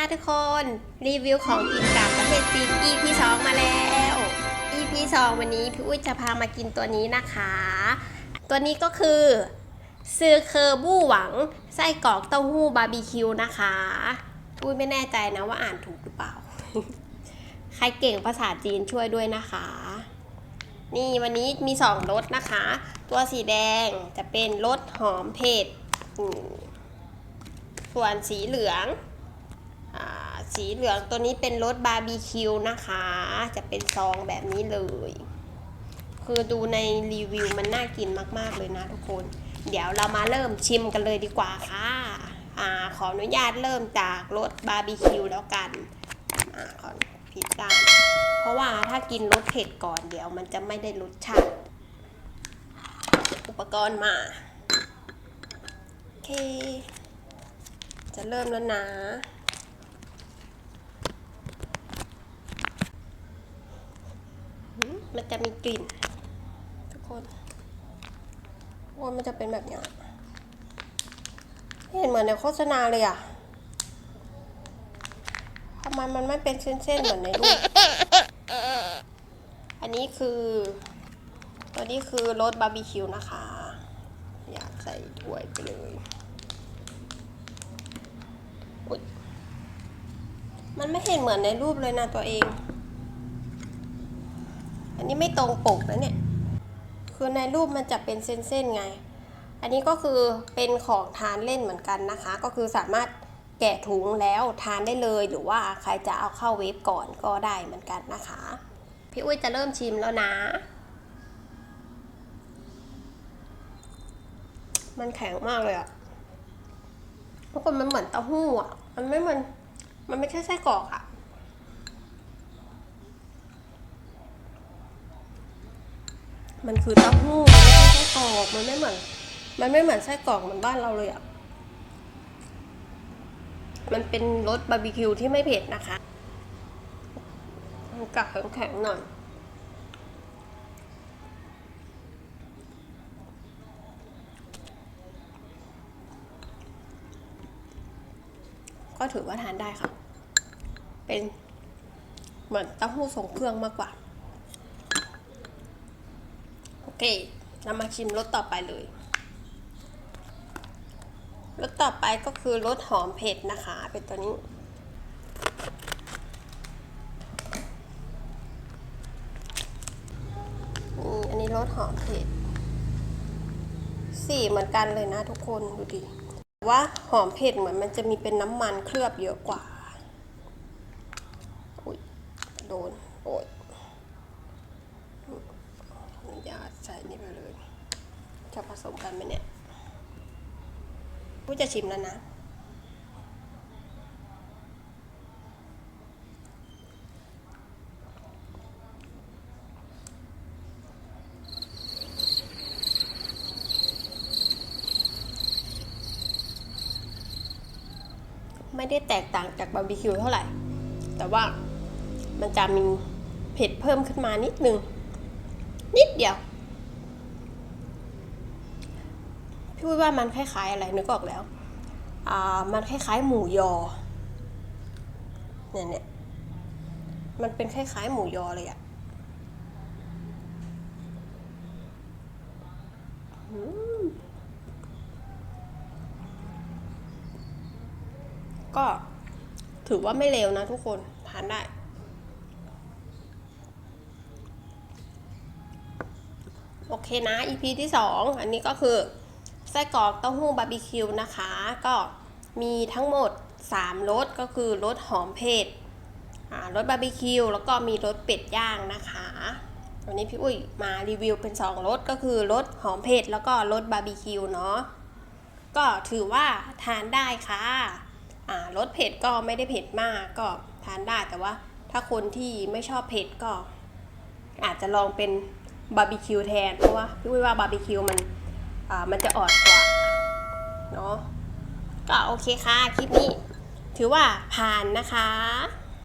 ทุกคนรีวิวของกินจากประเทศจีน EP 2 มาแล้ว EP 2 วันนี้พี่อุ้ยจะพามากินตัวนี้นะคะ ตัวนี้ก็คือซือเคอร์บู้หวังไส้กรอกเต้าหู้บาร์บีคิวนะคะอุ้ยไม่แน่ใจนะว่าอ่านถูกหรือเปล่า ใครเก่งภาษาจีนช่วยด้วยนะคะ นี่วันนี้มีสองรสนะคะ ตัวสีแดงจะเป็นรสหอมเผ็ดส่วนสีเหลือง สีเหลืองตัวนี้เป็นรสบาร์บีคิวนะคะ จะเป็นซองแบบนี้เลย คือดูในรีวิวมันน่ากินมากๆเลยนะทุกคน เดี๋ยวเรามาเริ่มชิมกันเลยดีกว่าค่ะอขออนุญาตเริ่มจากรสบาร์บีคิวแล้วกันอขอผิดด้านเพราะว่าถ้ากินรสเผ็ดก่อนเดี๋ยวมันจะไม่ได้รสชาติ อุปกรณ์มา โอเค จะเริ่มแล้วนะ หื มันจะมีกลิ่น ทุกคนว่ามันจะเป็นแบบนี้เห็นเหมือนในโฆษณาเลยอะทำไมมันไม่เป็นเส้นๆเหมือนในรูป อันนี้คือ ตัวนี้คือรสบาร์บีคิวนะคะ อยากใส่ถ้วยไปเลยมันไม่เห็นเหมือนในรูปเลยนะตัวเอง นนี้ไม่ตรงปกนะเนี่ย คือในรูปมันจะเป็นเส้นๆไง อันนี้ก็คือเป็นของทานเล่นเหมือนกันนะคะ ก็คือสามารถแกะถุงแล้วทานได้เลยหรือว่าใครจะเอาเข้าเวฟก่อนก็ได้เหมือนกันนะคะ พี่อุ้ยจะเริ่มชิมแล้วนะ มันแข็งมากเลยอะทุกคนมันเหมือนเต้าหู้อะมันไม่เหมือนมันไม่ใช่ไส้กรอกอะ มันคือเต้าหู้มันไม่ใช่ไส้กรอกมันไม่เหมือน มันไม่เหมือนไส้กรอกเหมือนบ้านเราเลยอะมันเป็นรสบาร์บีคิวที่ไม่เผ็ดนะคะมันกัดแข็งๆหน่อยก็ถือว่าทานได้ค่ะ เป็นเหมือนเต้าหู้ทรงเครื่องมากกว่า เคเรามาชิมรสต่อไปเลยรสต่อไปก็คือรสหอมเผ็ดนะคะ เป็นตัวนี้ อันนี้รสหอมเผ็ดสีเหมือนกันเลยนะทุกคนดูดิว่าหอมเผ็ดเหมือนมันจะมีเป็นน้ำมันเคลือบเยอะกว่าอุ้ยโดน โอ๊ยอนุญาตใส่นี่ไปเลย จะผสมกันไหมเนี่ยผู้จะชิมแล้วนะ ไม่ได้แตกต่างจากบาร์บีคิวเท่าไหร่ แต่ว่ามันจะมีเผ็ดเพิ่มขึ้นมานิดนึง นิดเดียว พี่วุ้ยว่ามันคล้ายๆอะไรนึกออกแล้ว อ่า มันคล้ายๆหมูยอ เนี่ยเนี่ยมันเป็นคล้ายๆหมูยอเลยอะก็ถือว่าไม่เลวนะทุกคน ทานได้ โอเคนะ EP ที่ 2 อันนี้ก็คือ ไส้กรอกเต้าหู้บาร์บีคิวนะคะ ก็มีทั้งหมด 3รสก็คือรสหอมเผ็ดรสบาร์บีคิวแล้วก็มีรสเป็ดย่างนะคะวันนี้พี่อุ้ยมารีวิวเป็น 2รสก็คือรสหอมเผ็ดแล้วก็รสบาร์บีคิวเนาะก็ถือว่าทานได้ค่ะอ่ารสเผ็ดก็ไม่ได้เผ็ดมากก็ทานได้แต่ว่าถ้าคนที่ไม่ชอบเผ็ดก็ อาจจะลองเป็นบาร์บีคิวแทนเพราะว่าพี่ว่าบาร์บีคิวมัน มันจะอ่อนกว่าเนาะก็โอเคค่ะ คลิปนี้ ถือว่าผ่านนะคะ